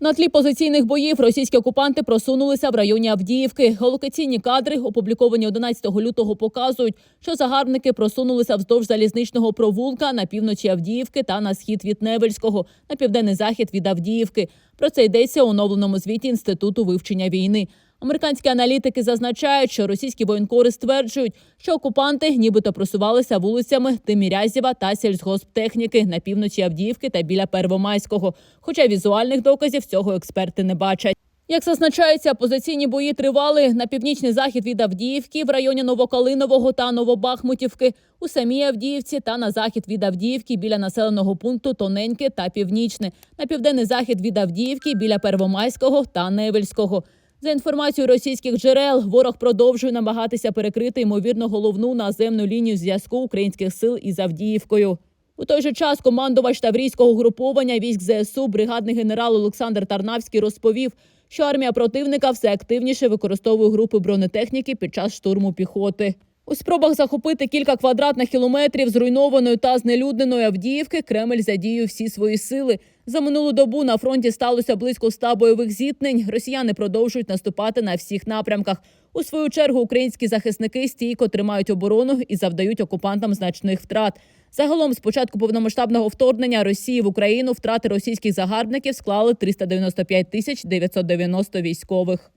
На тлі позиційних боїв російські окупанти просунулися в районі Авдіївки. Голокаційні кадри, опубліковані 11 лютого, показують, що загарбники просунулися вздовж залізничного провулка на півночі Авдіївки та на схід від Невельського, на південний захід від Авдіївки. Про це йдеться у оновленому звіті Інституту вивчення війни. Американські аналітики зазначають, що російські воєнкори стверджують, що окупанти нібито просувалися вулицями Тимірязєва та сільськогосптехніки на півночі Авдіївки та біля Первомайського. Хоча візуальних доказів цього експерти не бачать. Як зазначається, позиційні бої тривали на північний захід від Авдіївки в районі Новокалинового та Новобахмутівки, у самій Авдіївці та на захід від Авдіївки біля населеного пункту Тоненьке та Північне, на південний захід від Авдіївки біля Первомайського та Невельського. За інформацією російських джерел, ворог продовжує намагатися перекрити ймовірно головну наземну лінію зв'язку українських сил із Авдіївкою. У той же час командувач Таврійського груповання військ ЗСУ, бригадний генерал Олександр Тарнавський розповів, що армія противника все активніше використовує групи бронетехніки під час штурму піхоти. У спробах захопити кілька квадратних кілометрів зруйнованої та знелюдненої Авдіївки Кремль задіює всі свої сили. За минулу добу на фронті сталося близько ста бойових зіткнень. Росіяни продовжують наступати на всіх напрямках. У свою чергу українські захисники стійко тримають оборону і завдають окупантам значних втрат. Загалом, з початку повномасштабного вторгнення Росії в Україну втрати російських загарбників склали 395 тисяч 990 військових.